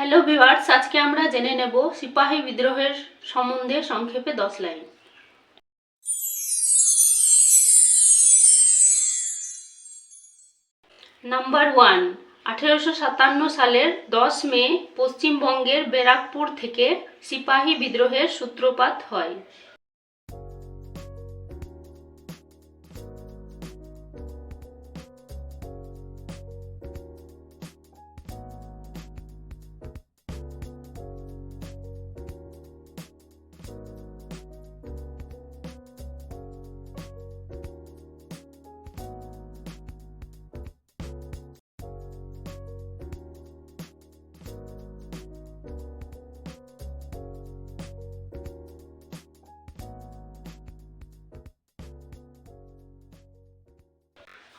Hello viewers আজকে আমরা জেনে নেব সিপাহী বিদ্রোহের সম্বন্ধে সংক্ষেপে দশ লাইন। নাম্বার ওয়ান আঠেরোশো সাতান্ন সালের দশ মে পশ্চিমবঙ্গের ব্যারাকপুর থেকে সিপাহী বিদ্রোহের সূত্রপাত হয়।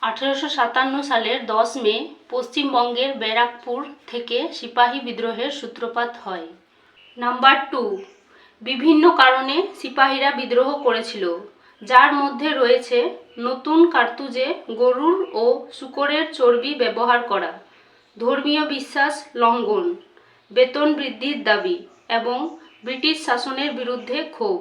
আঠেরোশো সাতান্ন সালের দশ মে পশ্চিমবঙ্গের ব্যারাকপুর থেকে সিপাহী বিদ্রোহের সূত্রপাত হয়। নাম্বার টু, বিভিন্ন কারণে সিপাহীরা বিদ্রোহ করেছিল, যার মধ্যে রয়েছে নতুন কার্তুজে গরুর ও শূকরের চর্বি ব্যবহার করা, ধর্মীয় বিশ্বাস লঙ্ঘন, বেতন বৃদ্ধির দাবি এবং ব্রিটিশ শাসনের বিরুদ্ধে ক্ষোভ।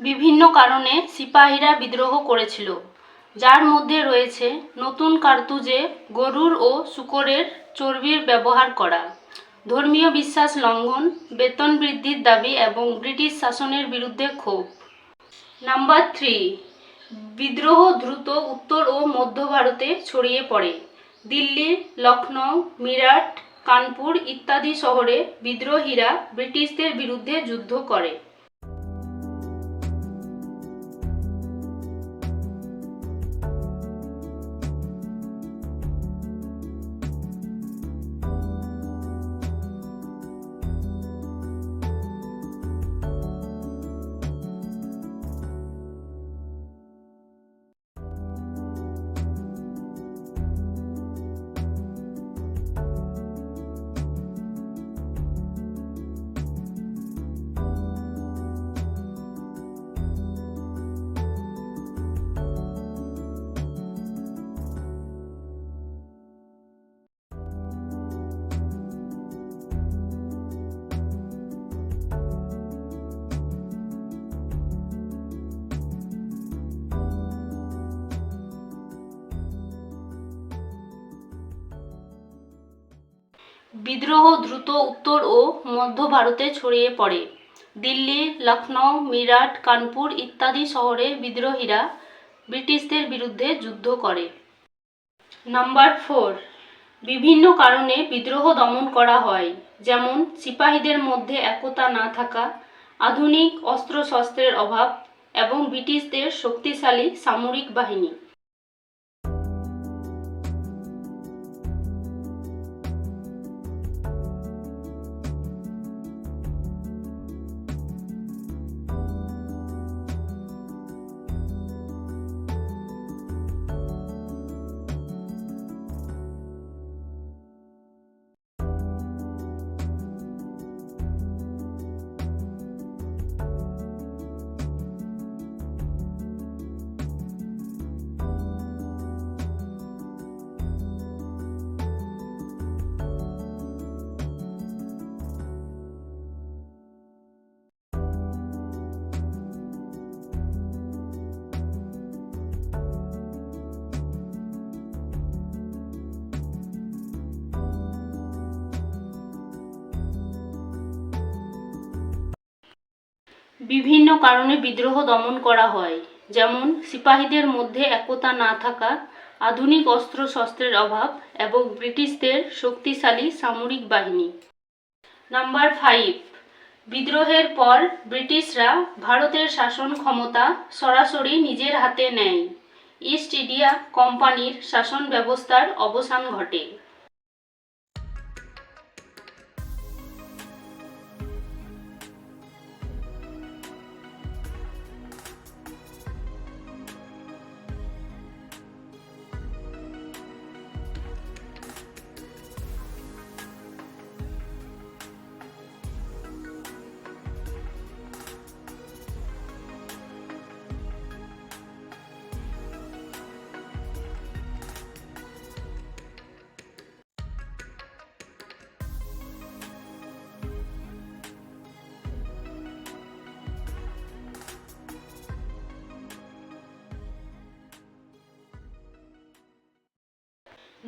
বিভিন্ন কারণে সিপাহীরা বিদ্রোহ করেছিল। যার মধ্যে রয়েছে নতুন কার্তুজে গরুর ও শুকরের চর্বির ব্যবহার করা। ধর্মীয় বিশ্বাস লঙ্ঘন, বেতন বৃদ্ধির দাবি এবং ব্রিটিশ শাসনের বিরুদ্ধে ক্ষোভ। নাম্বার থ্রি, বিদ্রোহ দ্রুত উত্তর ও মধ্য ভারতে ছড়িয়ে পড়ে। দিল্লি লখনৌ মিরাট, কানপুর ইত্যাদি শহরে বিদ্রোহীরা ব্রিটিশদের বিরুদ্ধে যুদ্ধ করে। বিদ্রোহ দ্রুত উত্তর ও মধ্য ভারতে ছড়িয়ে পড়ে। দিল্লি লখনৌ মিরাট, কানপুর ইত্যাদি শহরে বিদ্রোহীরা ব্রিটিশদের বিরুদ্ধে যুদ্ধ করে। নাম্বার ফোর, বিভিন্ন কারণে বিদ্রোহ দমন করা হয়, যেমন সিপাহীদের মধ্যে একতা না থাকা, আধুনিক অস্ত্রশস্ত্রের অভাব এবং ব্রিটিশদের শক্তিশালী সামরিক বাহিনী। বিভিন্ন কারণে বিদ্রোহ দমন করা হয়। যেমন, সিপাহীদের মধ্যে একতা না থাকা, আধুনিক অস্ত্রশস্ত্রের অভাব এবং ব্রিটিশদের শক্তিশালী সামরিক বাহিনী। নাম্বার ফাইভ, বিদ্রোহের পর ব্রিটিশরা ভারতের শাসন ক্ষমতা সরাসরি নিজের হাতে নেয়। ইস্ট ইন্ডিয়া কোম্পানির শাসন ব্যবস্থার অবসান ঘটে।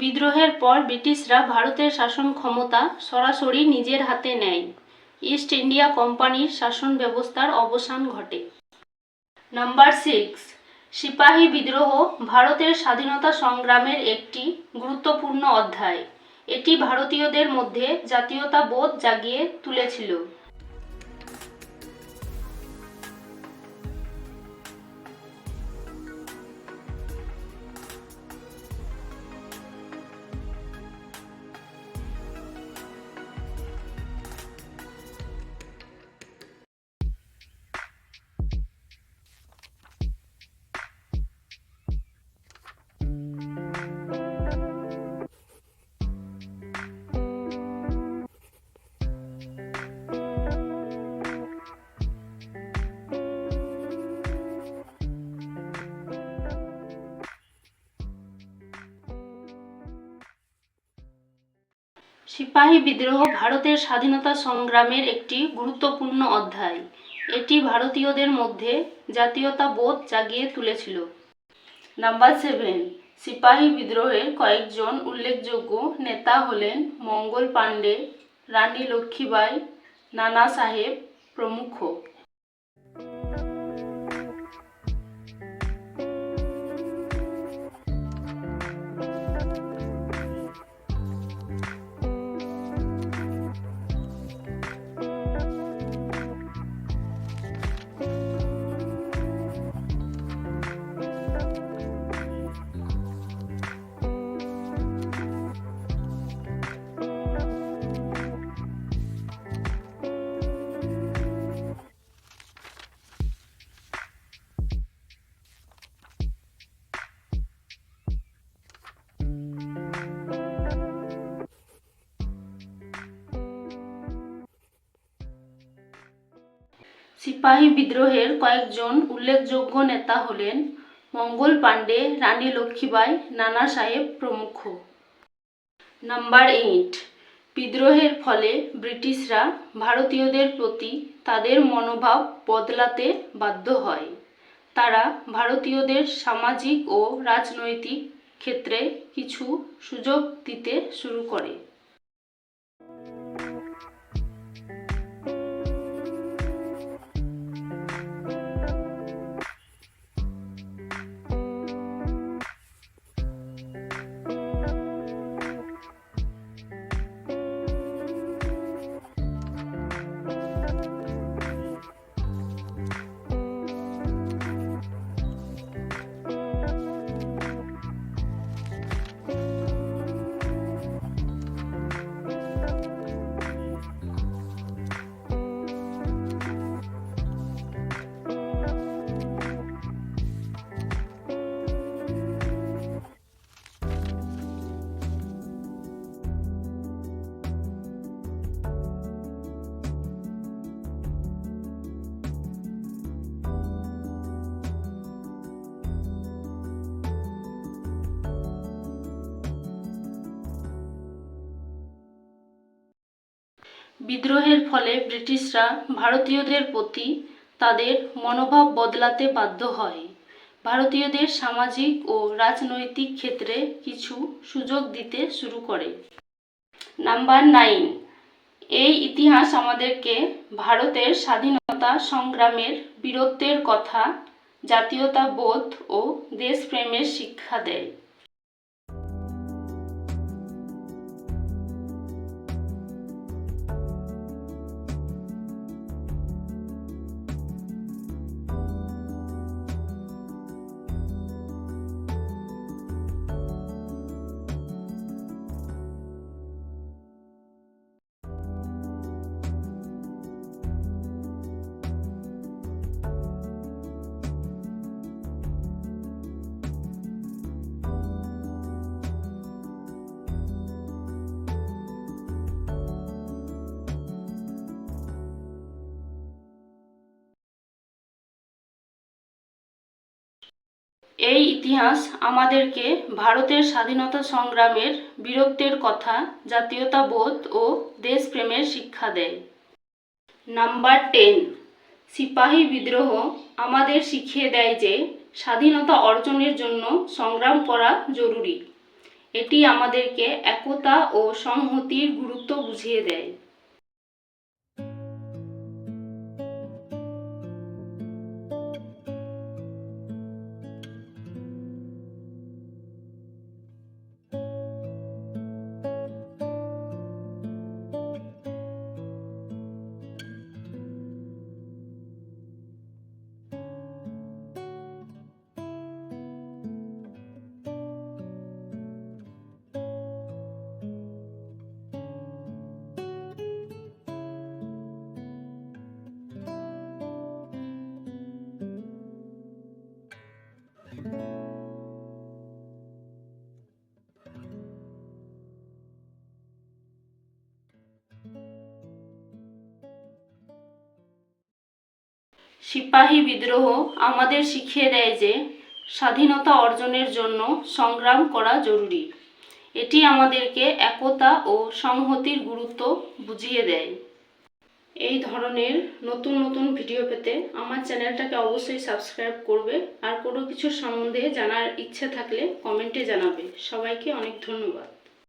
বিদ্রোহের পর ব্রিটিশরা ভারতের শাসন ক্ষমতা সরাসরি নিজের হাতে নেয়। ইস্ট ইন্ডিয়া কোম্পানির শাসন ব্যবস্থার অবসান ঘটে। নাম্বার সিক্স সিপাহী বিদ্রোহ ভারতের স্বাধীনতা সংগ্রামের একটি গুরুত্বপূর্ণ অধ্যায়। এটি ভারতীয়দের মধ্যে জাতীয়তাবোধ জাগিয়ে তুলেছিল। সিপাহী বিদ্রোহ ভারতের স্বাধীনতা সংগ্রামের একটি গুরুত্বপূর্ণ অধ্যায়। এটি ভারতীয়দের মধ্যে জাতীয়তা বোধ জাগিয়ে তুলেছিল। নাম্বার সেভেন, সিপাহী বিদ্রোহের কয়েকজন উল্লেখযোগ্য নেতা হলেন মঙ্গল পাণ্ডে, রানী লক্ষ্মীবাই নানা সাহেব প্রমুখ। সিপাহী বিদ্রোহের কয়েকজন উল্লেখযোগ্য নেতা হলেন মঙ্গল পাণ্ডে, রানী লক্ষ্মীবাই নানা সাহেব প্রমুখ। নাম্বার এইট, বিদ্রোহের ফলে ব্রিটিশরা ভারতীয়দের প্রতি তাদের মনোভাব বদলাতে বাধ্য হয়। তারা ভারতীয়দের সামাজিক ও রাজনৈতিক ক্ষেত্রে কিছু সুযোগ দিতে শুরু করে। বিদ্রোহের ফলে ব্রিটিশরা ভারতীয়দের প্রতি তাদের মনোভাব বদলাতে বাধ্য হয়। ভারতীয়দের সামাজিক ও রাজনৈতিক ক্ষেত্রে কিছু সুযোগ দিতে শুরু করে। নাম্বার নাইন, এই ইতিহাস আমাদেরকে ভারতের স্বাধীনতা সংগ্রামের বীরত্বের কথা, জাতীয়তাবোধ ও দেশপ্রেমের শিক্ষা দেয়। এই ইতিহাস আমাদেরকে ভারতের স্বাধীনতা সংগ্রামের বীরত্বের কথা, জাতীয়তাবোধ ও দেশপ্রেমের শিক্ষা দেয়। নাম্বার টেন, সিপাহী বিদ্রোহ আমাদের শিখিয়ে দেয় যে স্বাধীনতা অর্জনের জন্য সংগ্রাম করা জরুরি। এটি আমাদেরকে একতা ও সংহতির গুরুত্ব বুঝিয়ে দেয়। সিপাহী বিদ্রোহ আমাদের শিখিয়ে দেয় যে স্বাধীনতা অর্জনের জন্য সংগ্রাম করা জরুরি। এটি আমাদেরকে একতা ও সংহতির গুরুত্ব বুঝিয়ে দেয়। এই ধরনের নতুন নতুন ভিডিও পেতে আমার চ্যানেলটাকে অবশ্যই সাবস্ক্রাইব করবে আর কোনো কিছু সম্বন্ধে জানার ইচ্ছে থাকলে কমেন্টে জানাবে। সবাইকে অনেক ধন্যবাদ।